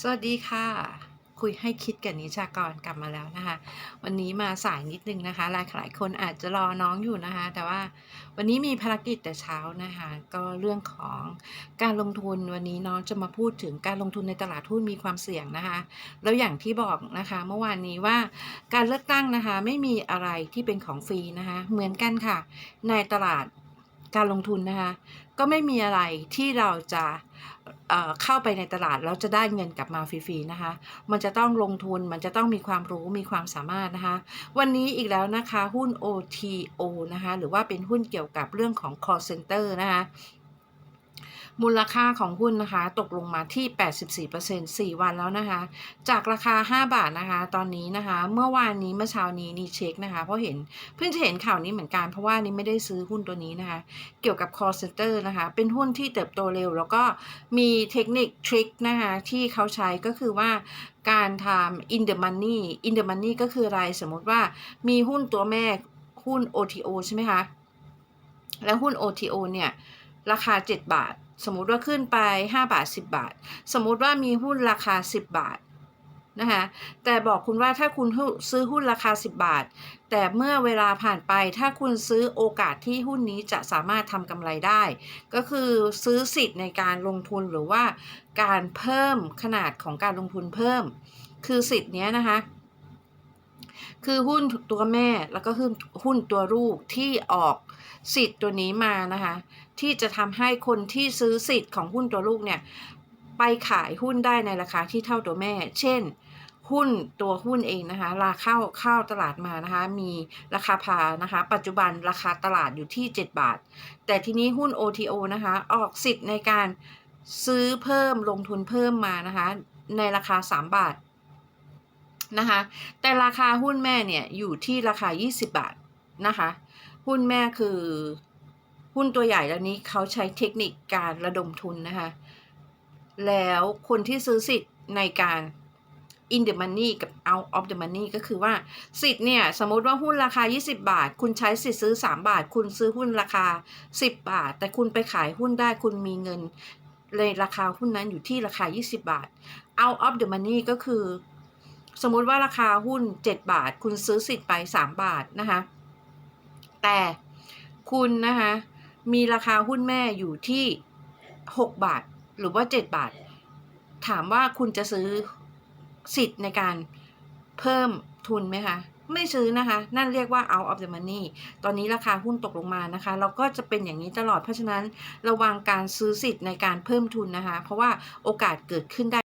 สวัสดีค่ะ คุยให้คิดกับนิชากรกลับมาแล้วนะคะ วันนี้มาสายนิดนึงนะคะ หลายหลายคนอาจจะรอน้องอยู่นะคะ แต่ว่าวันนี้มีภารกิจแต่เช้านะคะ ก็เรื่องของการลงทุนวันนี้น้องจะมาพูดถึงการลงทุนในตลาดหุ้นมีความเสี่ยงนะคะ แล้วอย่างที่บอกนะคะ เมื่อวานนี้ว่าการเลือกตั้งนะคะ ไม่มีอะไรที่เป็นของฟรีนะคะ เหมือนกันค่ะ ในตลาดการลงทุนนะคะ ก็ไม่มีอะไรที่เราจะ เข้าไปในตลาดแล้วจะได้เงินกลับมาฟรีๆนะคะ มันจะต้องลงทุน มันจะต้องมีความรู้มีความสามารถนะคะ วันนี้อีกแล้วนะคะหุ้น OTO นะคะ หรือว่าเป็นหุ้นเกี่ยวกับเรื่องของ call center นะคะ มูลค่าของหุ้นนะคะ ตกลงมาที่ 84% 4 วันแล้วนะคะ จากราคา 5 บาทนะคะ ตอนนี้นะคะ เมื่อวานนี้เมื่อเช้านี้นี่เช็คนะคะ เพราะเห็นเพิ่งจะเห็นข่าวนี้เหมือนกันเพราะว่านี่ไม่ได้ซื้อหุ้นตัวนี้นะคะ เกี่ยวกับ call center นะคะ เป็นหุ้นที่เติบโตเร็ว แล้วก็มีเทคนิคทริคนะคะที่เขาใช้ก็คือว่าการทำ in the money in the money ก็คืออะไรสมมติว่ามีหุ้นตัวแม่หุ้น OTO ใช่ไหมคะ แล้วหุ้น OTO เนี่ย ราคา 7 บาท สมมุติว่าขึ้นไป 5 บาท 10 บาท สมมุติว่ามีหุ้นราคา 10 บาทนะคะแต่บอกคุณว่าถ้าคุณซื้อหุ้นราคา 10 บาท แต่เมื่อเวลาผ่านไปถ้าคุณซื้อโอกาสที่หุ้นนี้จะสามารถทำกำไรได้ ก็คือซื้อสิทธิ์ในการลงทุนหรือว่าการเพิ่มขนาดของการลงทุนเพิ่ม คือสิทธิ์นี้นะคะ คือหุ้นตัวแม่แล้วก็หุ้นหุ้นตัวลูกที่ออกสิทธิ์ตัวนี้มานะคะ ที่จะทำให้คนที่ซื้อสิทธิ์ของหุ้นตัวลูกเนี่ย ไปขายหุ้นได้ในราคาที่เท่าตัวแม่ เช่น หุ้นตัวหุ้นเองนะคะ ราคาเข้าเข้าตลาดมานะคะ มีราคาพานะคะ ปัจจุบันราคาตลาดอยู่ที่ 7 บาท แต่ทีนี้หุ้น OTO นะคะ ออกสิทธิ์ในการซื้อเพิ่มลงทุนเพิ่มมานะคะ ในราคา 3 บาท นะคะ แต่ราคาหุ้นแม่เนี่ยอยู่ที่ราคา 20 บาทนะคะ หุ้นแม่คือหุ้นตัวใหญ่แล้วนี้เขาใช้เทคนิคการระดมทุนนะคะ แล้วคนที่ซื้อสิทธิ์ในการ in the money กับ out of the money ก็คือว่าสิทธิ์เนี่ย สมมติว่าหุ้นราคา 20 บาท คุณใช้สิทธิ์ซื้อ 3 บาท คุณซื้อหุ้นราคา 10 บาท แต่คุณไปขายหุ้นได้คุณมีเงินในราคาหุ้นนั้นอยู่ที่ราคา 20 บาท out of the money ก็คือ สมมติว่าราคาหุ้น 7 บาท คุณซื้อสิทธิ์ไป 3 บาทนะคะ แต่คุณนะคะมีราคาหุ้นแม่อยู่ที่ 6 บาทหรือว่า 7 บาท ถามว่าคุณจะซื้อสิทธิ์ในการเพิ่มทุนไหมคะ ไม่ซื้อนะคะ นั่นเรียกว่า out of the money ตอนนี้ราคาหุ้นตกลงมานะคะ เราก็จะเป็นอย่างนี้ตลอด เพราะฉะนั้นระวังการซื้อสิทธิ์ในการเพิ่มทุนนะคะ เพราะว่าโอกาสเกิดขึ้นได้